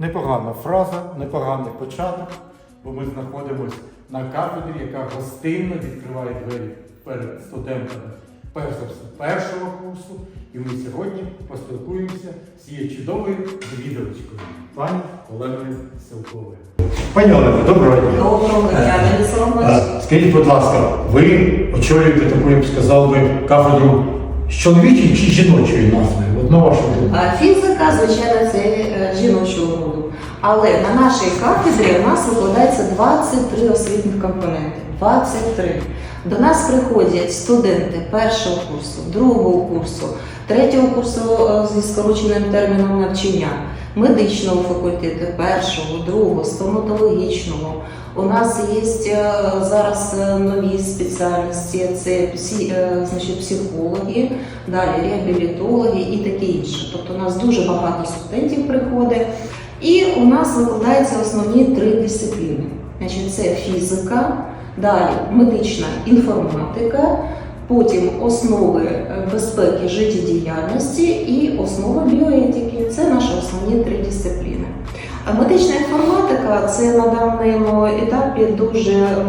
Непогана фраза, непоганий початок, бо ми знаходимося на кафедрі, яка гостинно відкриває двері перед студентами перш за все першого курсу. І ми сьогодні поспілкуємося з цією чудовою відвідувачкою, пані Оленою Силковою. Пані Олено, доброго дня. Доброго дня, Е, Скажіть, будь ласка, ви очолюєте таку, я б сказав би, кафедру з чоловічої чи жіночої назви? На вашу думку. Фізика, звичайно, це е, жіночого роду. Але на нашій кафедрі у нас викладається 23 освітніх компоненти. 23. До нас приходять студенти першого курсу, другого курсу, третього курсу е, зі скороченим терміном навчання, медичного факультету, першого, другого, стоматологічного. У нас є е, зараз е, нові спеціальності, це е, значить, психологи, далі реабілітологи і таке інше. Тобто у нас дуже багато студентів приходить. І у нас викладаються основні три дисципліни. Значить, це фізика, далі медична інформатика, потім основи е, безпеки життєдіяльності і основи біоетики. Це наші основні три дисципліни. Медична інформатика це на даному етапі дуже е,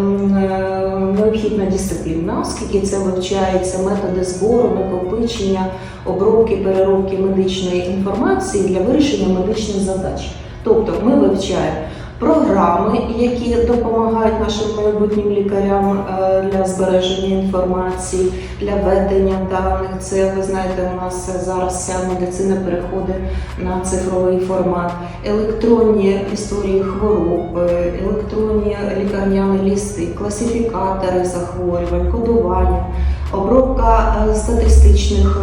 необхідна дисципліна, оскільки це вивчаються методи збору, накопичення, обробки, переробки медичної інформації для вирішення медичних задач. Тобто ми вивчаємо програми, які допомагають нашим майбутнім лікарям е, для збереження інформації, для ведення даних. Це ви знаєте, у нас зараз вся медицина переходить на цифровий формат, електронні історії хвороб, е, електронні лікарняні лісти, класифікатори захворювань, кодування, обробка е, статистичних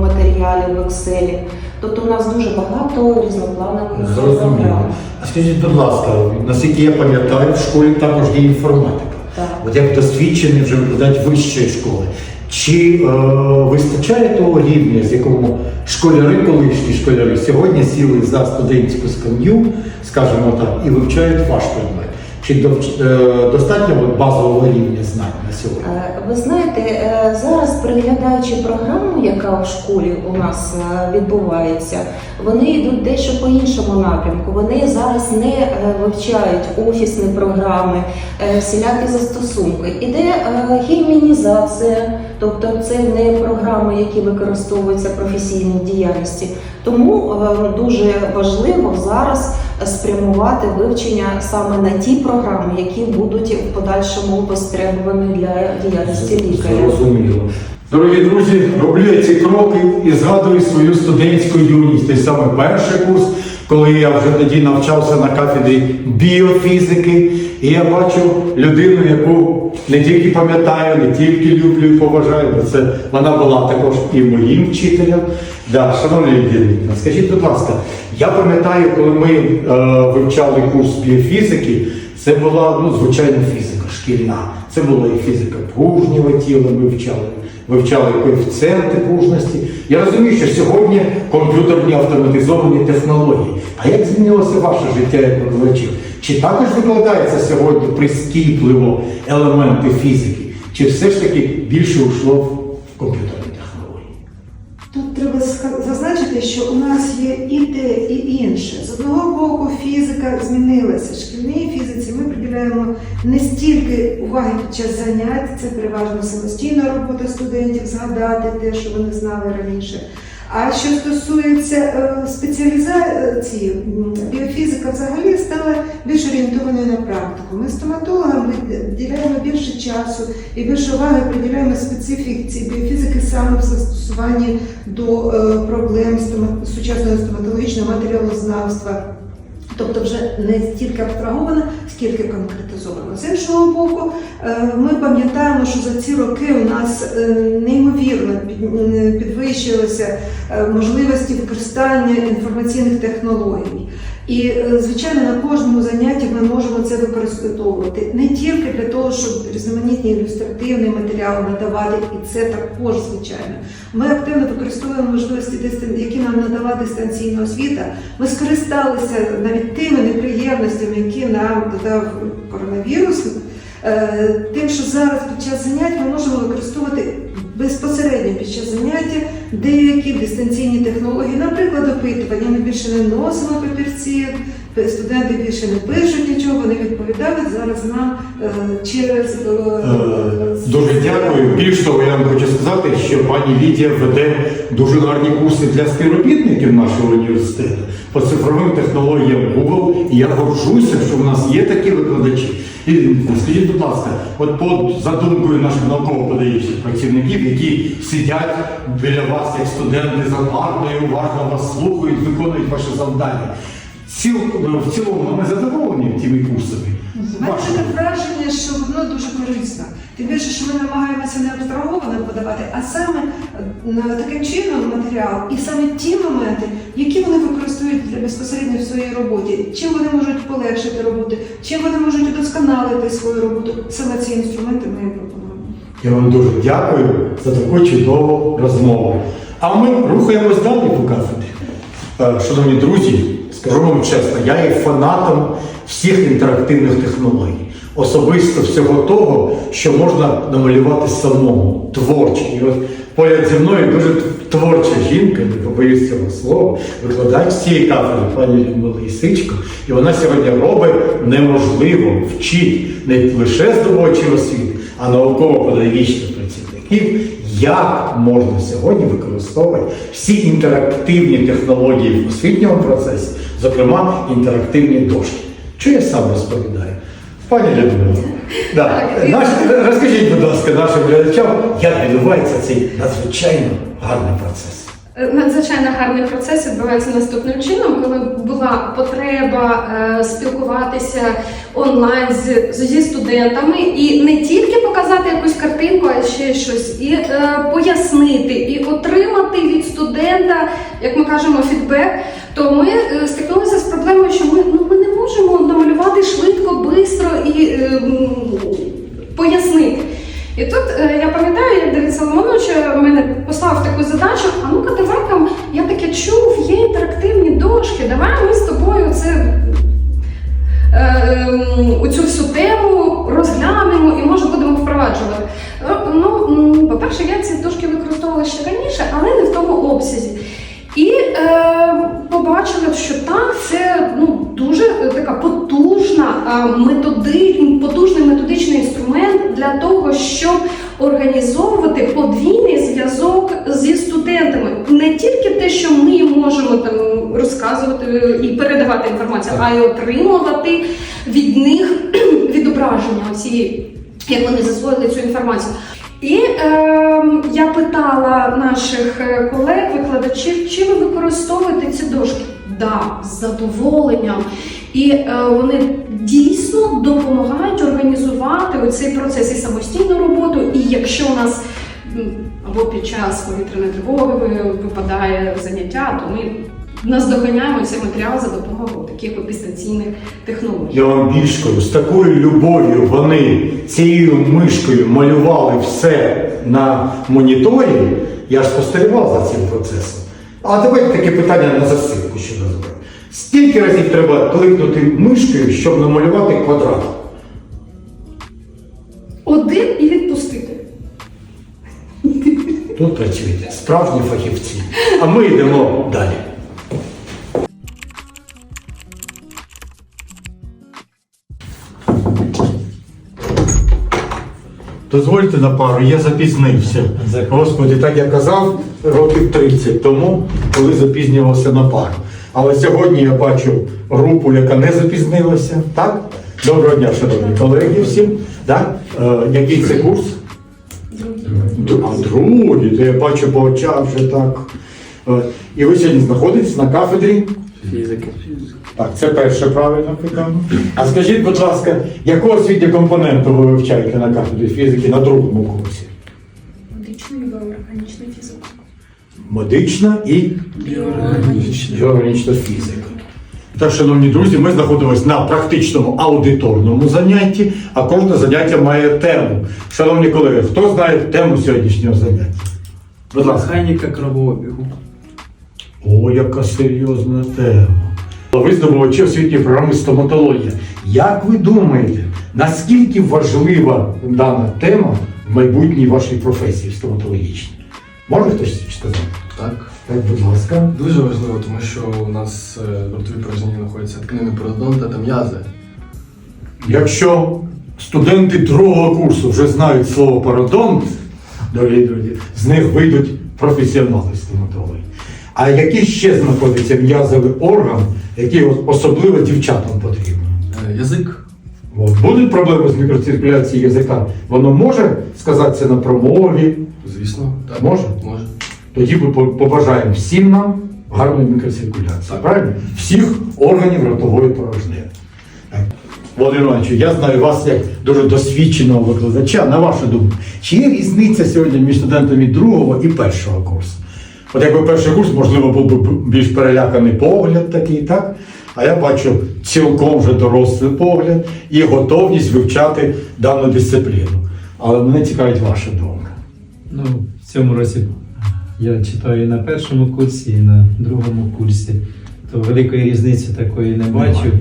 матеріалів в Excel. Тобто у нас дуже багато різнопланових Зрозуміло. А скажіть, будь ласка, наскільки я пам'ятаю, в школі також є інформатика. Так. От як досвідчений вже викладач вищої школи. Чи е, вистачає того рівня, з якому школяри, колишні школяри, сьогодні сіли за студентську скам'ю, скажімо так, і вивчають ваш предмет? Чи до- е, достатньо от базового рівня знань на сьогодні? Е, Ви знаєте, е, зараз переглядаючи програму, яка в школі у нас е, відбувається, вони йдуть дещо по іншому напрямку. Вони зараз не вивчають офісні програми, всілякі застосунки. Іде е, тобто це не програми, які використовуються професійній діяльності. Тому дуже важливо зараз спрямувати вивчення саме на ті програми, які будуть в подальшому востребовані для діяльності лікаря. Зрозуміло. Дорогі друзі, роблю я ці кроки і згадую свою студентську юність. Той саме перший курс, коли я вже тоді навчався на кафедрі біофізики, і я бачу людину, яку не тільки пам'ятаю, не тільки люблю і поважаю, бо це вона була також і моїм вчителем. Да, шановні Лідія, скажіть, будь ласка, я пам'ятаю, коли ми е, вивчали курс біофізики, це була ну, звичайна фізика шкільна. Це була і фізика пружнього тіла, ми вивчали, вивчали коефіцієнти пружності. Я розумію, що сьогодні комп'ютерні автоматизовані технології. А як змінилося ваше життя як викладачів? Чи також викладається сьогодні прискіпливо елементи фізики? Чи все ж таки більше йшло в комп'ютерні зазначити, що у нас є і те, і інше. З одного боку, фізика змінилася. Шкільній фізиці ми приділяємо не стільки уваги під час занять, це переважно самостійна робота студентів, згадати те, що вони знали раніше. А що стосується е, спеціалізації, біофізика взагалі стала більш орієнтованою на практику. Ми стоматологам приділяємо більше часу і більше уваги приділяємо специфіці біофізики саме в застосуванні до е, проблем сучасного стоматологічного матеріалознавства. Тобто вже не стільки абстраговано, скільки конкретизовано. З іншого боку, е, ми пам'ятаємо, що за ці роки у нас е, неймовірно е, підвищилися можливості використання інформаційних технологій. І, е, звичайно, на кожному занятті ми можемо це використовувати не тільки для того, щоб різноманітні ілюстративні матеріали надавати, і це також звичайно. Ми активно використовуємо можливості, які нам надала дистанційна освіта. Ми скористалися навіть тими неприємностями, які нам додав коронавірус. Е, Тим, що зараз під час занять ми можемо використовувати безпосередньо під час заняття деякі дистанційні технології, наприклад, опитування. Ми більше не носимо папірці, студенти більше не пишуть нічого, вони відповідають зараз нам е, через е, Дуже дякую. Більш того, я вам хочу сказати, що пані Лідія веде дуже гарні курси для співробітників нашого університету по цифровим технологіям Google. І я горжуся, що в нас є такі викладачі. І скажіть, будь ласка, от по задумкою наших науково-педагогічних працівників, які сидять біля вас як студенти за партою, уважно вас слухають, виконують ваші завдання. Ціл, в цілому ми задоволені тими курсами. У мене таке враження, що воно дуже корисно. Тим більше, що ми намагаємося не абстраговано подавати, а саме е, таким чином матеріал, і саме ті моменти, які вони використовують для безпосередньо в своїй роботі, чим вони можуть полегшити роботу, чим вони можуть удосконалити свою роботу. Саме ці інструменти ми пропонуємо. Я вам дуже дякую за таку чудову розмову. А ми рухаємось далі по кафедрі. Е, Шановні друзі, скажу вам чесно, я є фанатом всіх інтерактивних технологій. Особисто всього того, що можна намалювати самому, творчо. І от поряд зі мною дуже творча жінка, не побоюсь цього слова, викладач цієї кафедри, пані Людмила Ісичко. І вона сьогодні робить неможливо, вчить не лише здобувачів освіти, а науково-педагогічних працівників, як можна сьогодні використовувати всі інтерактивні технології в освітньому процесі, зокрема інтерактивні дошки. Що я сам розповідаю? Пані Людмила, да. Наш, розкажіть, будь ласка, нашим глядачам, як відбувається цей надзвичайно гарний процес. Надзвичайно гарний процес відбувається наступним чином, коли була потреба е, спілкуватися онлайн зі студентами і не тільки показати якусь картинку, а ще щось, і е, пояснити, і отримати від студента, як ми кажемо, фідбек, то ми е, стикнулися з проблемою, що ми, ну, ми не можемо намалювати швидко, швидко і е, пояснити. І тут е, я пам'ятаю, як Давид Соломонович е, мене поставив таку задачу, а ну-ка давай там, я таке чув, є інтерактивні дошки, давай ми з тобою це е, у цю всю тему розглянемо і може будемо впроваджувати. Ну, по-перше, я ці дошки використовувала ще раніше, але не в тому обсязі. І е, побачили, що так, це ну, дуже така потужна е, методи, потужний методичний інструмент для того, щоб організовувати подвійний зв'язок зі студентами. Не тільки те, що ми можемо там розказувати е, і передавати інформацію, а й отримувати від них відображення цієї, як вони засвоїли цю інформацію. І е, я питала наших е, колег, викладачів, чи ви використовуєте ці дошки? Да, з задоволенням. І е, вони дійсно допомагають організувати оцей процес і самостійну роботу. І якщо у нас або під час повітряної тривоги випадає заняття, то ми наздоганяємо цей матеріал за допомогою таких дистанційних технологій. Я вам більш кажу, з такою любов'ю вони цією мишкою малювали все на моніторі. Я ж спостерігав за цим процесом. А давайте таке питання на засипку, що називаємо. Скільки разів треба кликнути мишкою, щоб намалювати квадрат? Один і відпустити. Тут працюєте справжні фахівці. А ми йдемо далі. Дозвольте на пару, я запізнився. Господи, так я казав років 30 тому, коли запізнювався на пару. Але сьогодні я бачу групу, яка не запізнилася. Так? Доброго дня, шановні колеги всім. Так? Е, який це курс? А другий, то я бачу по очах вже так. Е, І ви сьогодні знаходитесь на кафедрі? Фізики. Так, це перше правильне питання. А скажіть, будь ласка, яку освітню компоненту ви вивчаєте на кафедрі фізики на другому курсі? Медичну і біоорганічну фізику. Медична і Біоорганічні. біологічна фізика. Так, шановні друзі, ми знаходимося на практичному аудиторному занятті, а кожне заняття має тему. Шановні колеги, хто знає тему сьогоднішнього заняття? Будь ласка. Механіка кровообігу. О, яка серйозна тема. Ви здобувачі освітньої програми стоматологія. Як ви думаєте, Наскільки важлива дана тема в майбутній вашій професії стоматологічній? Може хтось сказати? Так, Так, будь ласка. дуже важливо, тому що у нас е, в ротовій порожнині знаходяться тканини пародонта та м'язи. Якщо студенти другого курсу вже знають слово пародонт, дорогі друзі, з них вийдуть професіонали стоматологи. А який ще знаходиться м'язовий орган, який особливо дівчатам потрібен? Е, Язик будуть проблеми з мікроциркуляцією язика? Воно може сказатися на промові? Звісно, так. Може? Може. Тоді ми побажаємо всім нам гарної мікроциркуляції. Правильно? Всіх органів ротової порожнини. Володимир Іванович, я знаю вас як дуже досвідченого викладача. На вашу думку, чи є різниця сьогодні між студентами другого і першого курсу? От якби перший курс, можливо, був би більш переляканий погляд такий, так? А я бачу цілком вже дорослий погляд і готовність вивчати дану дисципліну. Але мене цікавить ваша думка. Ну, в цьому році я читаю і на першому курсі, і на другому курсі. То великої різниці такої не бачу.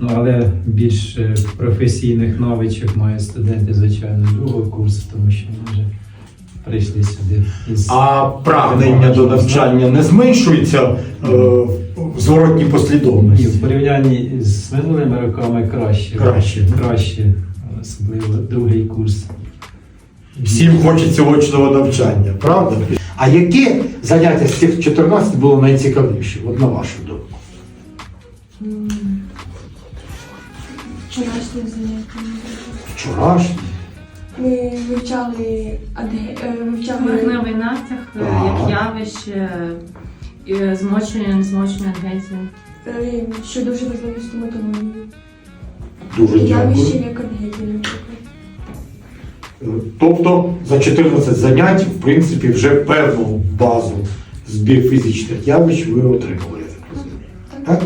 Ну, але більш професійних навичок мають студенти, звичайно, другого курсу, тому що вони вже прийшли сюди із А прагнення до навчання не зменшується е, в зворотній і послідовності. в порівнянні з минулими роками краще. Краще, краще, особливо другий курс. Всім хочеться очного навчання, правда? А яке заняття з цих 14 було найцікавіше? От на вашу думку. Вчорашнє заняття. Вчорашнє. Ми вивчали аде, е, вивчали Поверхневий натяг е, як явище, е, змочення, незмочення адгезії. е, що дуже важливо в стоматології. Дуже Явище як адгезія, наприклад. Тобто за 14 занять, в принципі, вже певну базу з біофізичних явищ ви отримали, я так розумію. Так?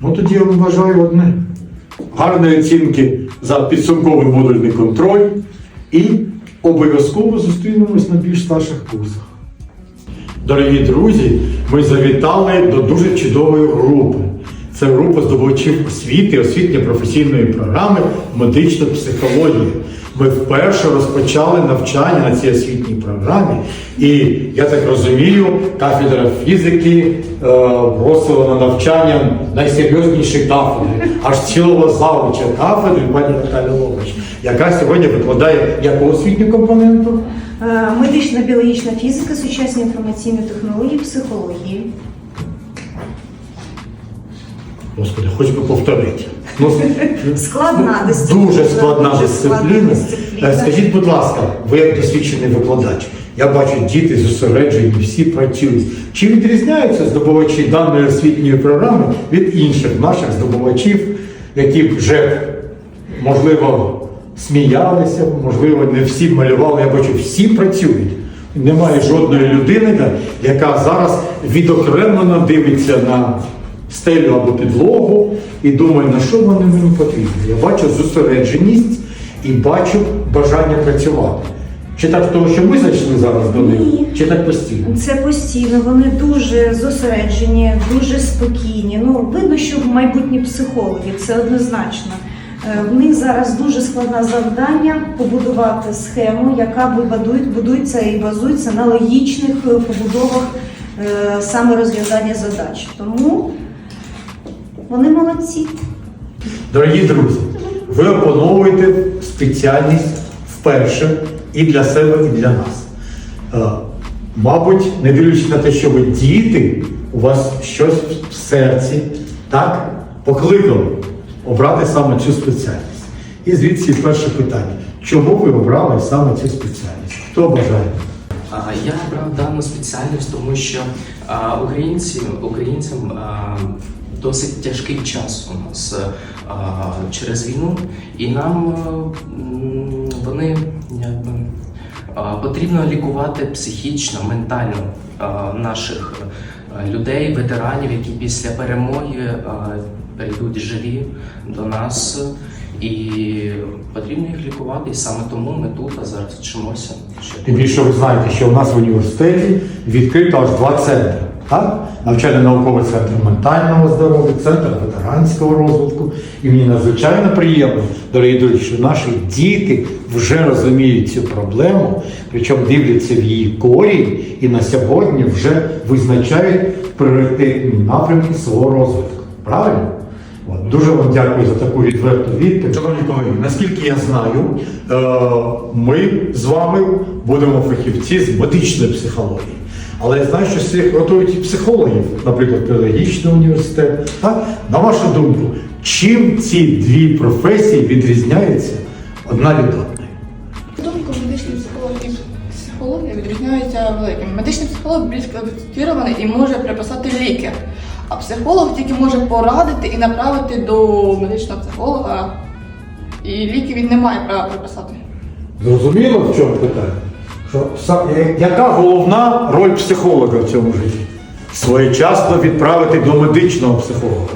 Ну тоді я вам бажаю одне. Гарної оцінки за підсумковий модульний контроль і обов'язково зустрінемось на більш старших курсах. Дорогі друзі, ми завітали до дуже чудової групи. Це група здобувачів освіти, освітньо-професійної програми медична психологія. Ми вперше розпочали навчання на цій освітній програмі, і я так розумію, кафедра фізики е, на навчання найсерйозніші кафедри, аж цілого завуча кафедри, пані Наталя Лович, яка сьогодні викладає яку освітню компоненту? Е, Медична біологічна фізика, сучасні інформаційні технології, психології. Господи, хоч би повторити. Ну, Складна дисципліна. Дуже складна Дуже дисципліна. дисципліна. Е, Скажіть, будь ласка, ви як досвідчений викладач, я бачу, діти зосереджені, всі працюють. Чи відрізняються здобувачі даної освітньої програми від інших наших здобувачів, які вже, можливо, сміялися, можливо, не всі малювали, я бачу, всі працюють. Немає жодної людини, яка зараз відокремлено дивиться на стелю або підлогу і думає, на що вони мені потрібні. Я бачу зосередженість і бачу бажання працювати. Чи так того, що ми зайшли зараз до них, Ні. чи так постійно? Це постійно, вони дуже зосереджені, дуже спокійні. Ну, видно, що майбутні психологи, це однозначно. Е, В них зараз дуже складне завдання побудувати схему, яка будується і базується на логічних е, побудовах е, саме розв'язання задач. Тому вони молодці. Дорогі друзі, ви опановуєте спеціальність вперше і для себе, і для нас. Мабуть, не дивлячись на те, що ви діти, у вас щось в серці, так, покликало обрати саме цю спеціальність. І звідси перше питання. Чому ви обрали саме цю спеціальність? Хто бажає? Я обрав дану спеціальність, тому що українці, українцям досить тяжкий час у нас через війну, і нам вони якби, потрібно лікувати психічно, ментально наших людей, ветеранів, які після перемоги прийдуть живі до нас. І потрібно їх лікувати, і саме тому ми тут а зараз вчимося. Тим більше ви знаєте, що у нас в університеті відкрито аж два центри. Так? Навчально-науковий центр ментального здоров'я, центр ветеранського розвитку. І мені надзвичайно приємно, дорогі друзі, що наші діти вже розуміють цю проблему, причому дивляться в її корінь і на сьогодні вже визначають пріоритетні напрямки свого розвитку. Правильно? Дуже вам дякую за таку відверту відповідь. Шановні колеги, наскільки я знаю, е, ми з вами будемо фахівці з медичної психології. Але я знаю, що всіх готують і психологів, наприклад, педагогічний університет. Так? На вашу думку, чим ці дві професії відрізняються одна від одної? Думку медичної психології психологія відрізняється великим. Медичний психолог більш кваліфікований і може приписати ліки, а психолог тільки може порадити і направити до медичного психолога, і ліки він не має права приписати. Зрозуміло, в чому питання? Що, са- я- яка головна роль психолога в цьому житті? Своєчасно відправити до медичного психолога.